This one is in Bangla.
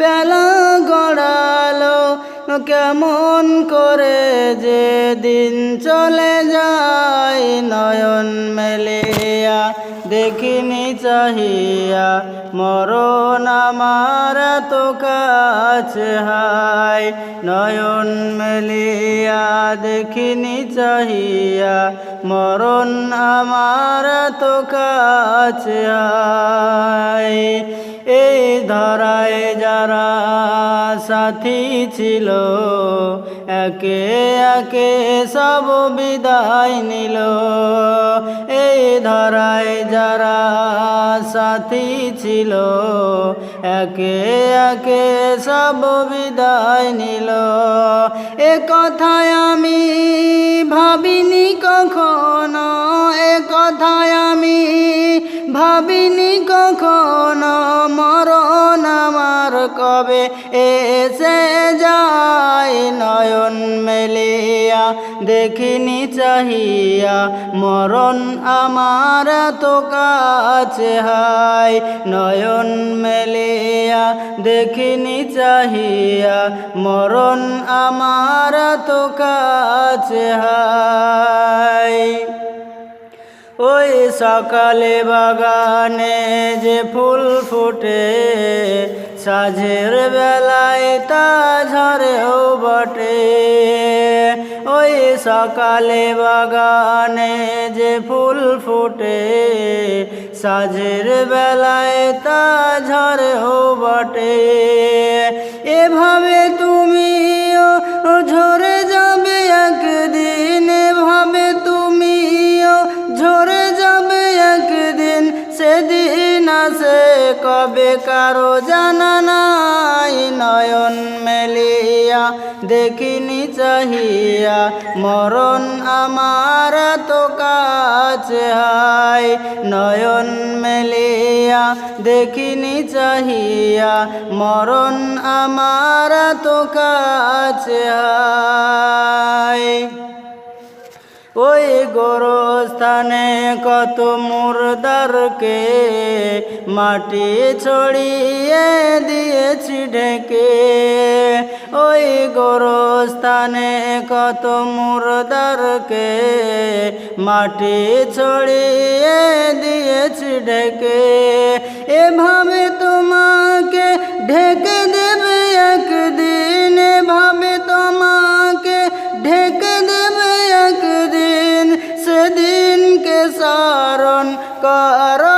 বেলা গড়ালো, কেমন করে যে দিন চলে যায়, নয়ন মেলিয়া দেখিনি চাহিয়া, মরণ আমার তো কাছে হায়, নয়ন মেলিয়া দেখিনি চাহিয়া, মরণ আমার তো কাছে হায়। এই ধরায় যারা সাথী ছিল, একে একে সব বিদায় নিল। এই ধরায় যারা সাথী ছিল, একে একে সব বিদায় নিল। এ কথায় আমি ভাবিনি কখনো ভাবিনি কখনো মরণ আমার কবে এসে যায় নয়ন মেলিয়া, দেখিনি চাহিয়া মরণ আমার তো কাছে হায়। নয়ন মেলিয়া, দেখিনি চাহিয়া মরণ আমার তো কাছে ওই সকালে বাগানে যে ফুল ফুটে সাঝের বেলায় তা ঝরেও বটে। ওই সকালে বাগানে যে ফুল ফুটে সাঝের বেলায় তা ঝরেও বটে। এভাবে তুমিও ঝরে কবে কারও জানা নাই, নয়ন মেলিয়া দেখিনি চাহিয়া। মরণ আমার তো কাছে হায় নয়ন মেলিয়া দেখিনি চাহিয়া। মরণ আমার তো কাছে হায় ওই গোরস্থানে কত মুর্দারকে মাটি ছড়িয়ে দিয়েছি ঢেকে। ওই গোরস্থানে কত মুর্দারকে মাটি ছড়িয়ে দিয়েছি ঢেকে। এভাবে তোমাকে ঢেকে দেবে স্মরণ কর।